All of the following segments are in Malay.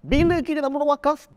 Bila kita nak berwakaf?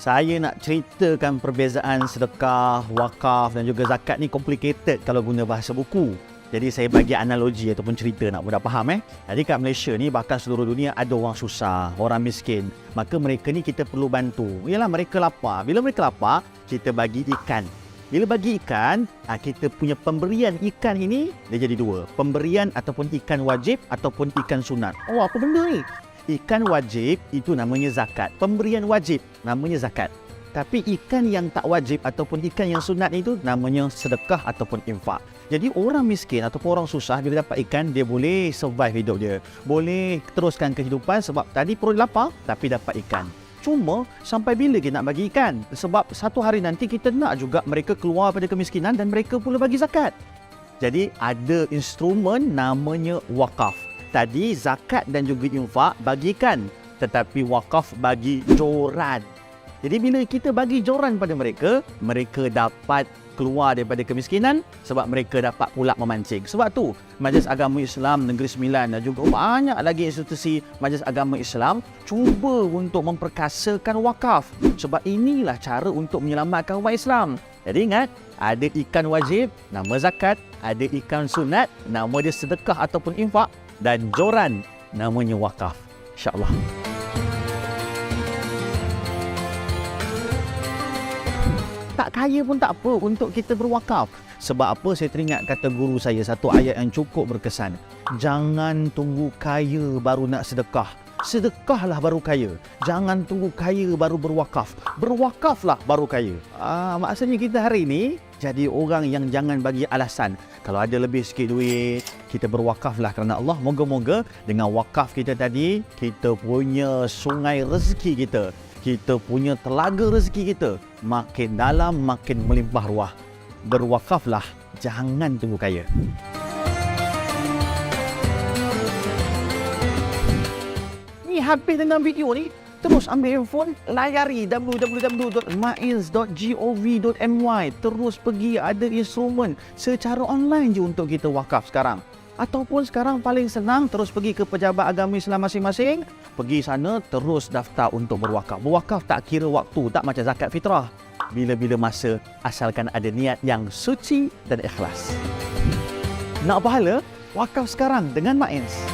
Saya nak ceritakan perbezaan sedekah, wakaf dan juga zakat ni complicated kalau guna bahasa buku. Jadi saya bagi analogi ataupun cerita nak mudah faham eh. Jadi kat Malaysia ni bahkan seluruh dunia ada orang susah, orang miskin. Maka mereka ni kita perlu bantu. Yalah mereka lapar. Bila mereka lapar, kita bagi ikan. Bila bagi ikan, ah, kita punya pemberian ikan ini dia jadi dua. Pemberian ataupun ikan wajib ataupun ikan sunat. Oh apa benda ni? Ikan wajib itu namanya zakat. Pemberian wajib namanya zakat. Tapi ikan yang tak wajib ataupun ikan yang sunat itu namanya sedekah ataupun infak. Jadi orang miskin ataupun orang susah bila dapat ikan dia boleh survive hidup dia. Boleh teruskan kehidupan sebab tadi perut lapar tapi dapat ikan. Cuma sampai bila kita nak bagi ikan? Sebab satu hari nanti kita nak juga mereka keluar pada kemiskinan dan mereka pula bagi zakat. Jadi ada instrumen namanya wakaf. Tadi zakat dan juga infak bagikan tetapi wakaf bagi joran. Jadi bila kita bagi joran pada mereka, mereka dapat keluar daripada kemiskinan sebab mereka dapat pula memancing. Sebab tu Majlis Agama Islam Negeri Sembilan dan juga banyak lagi institusi Majlis Agama Islam cuba untuk memperkasakan wakaf. Sebab inilah cara untuk menyelamatkan umat Islam. Jadi ingat, ada ikan wajib, nama zakat, ada ikan sunat, nama dia sedekah ataupun infak dan joran namanya wakaf. InsyaAllah. Tak kaya pun tak apa untuk kita berwakaf. Sebab apa saya teringat kata guru saya satu ayat yang cukup berkesan. Jangan tunggu kaya baru nak sedekah. Sedekahlah baru kaya. Jangan tunggu kaya baru berwakaf. Berwakaflah baru kaya. Ah, maksudnya kita hari ini jadi orang yang jangan bagi alasan. Kalau ada lebih sikit duit, kita berwakaflah kerana Allah. Moga-moga dengan wakaf kita tadi, kita punya sungai rezeki kita kita punya telaga rezeki kita makin dalam makin melimpah ruah. Berwakaflah, jangan tunggu kaya. Ni habis dengan video ni, terus ambil handphone, layari www.maiz.gov.my. Terus pergi ada instrumen secara online je untuk kita wakaf sekarang. Ataupun sekarang paling senang terus pergi ke pejabat agama Islam masing-masing, pergi sana terus daftar untuk berwakaf. Berwakaf tak kira waktu, tak macam zakat fitrah. Bila-bila masa asalkan ada niat yang suci dan ikhlas. Nak pahala? Wakaf sekarang dengan Mains.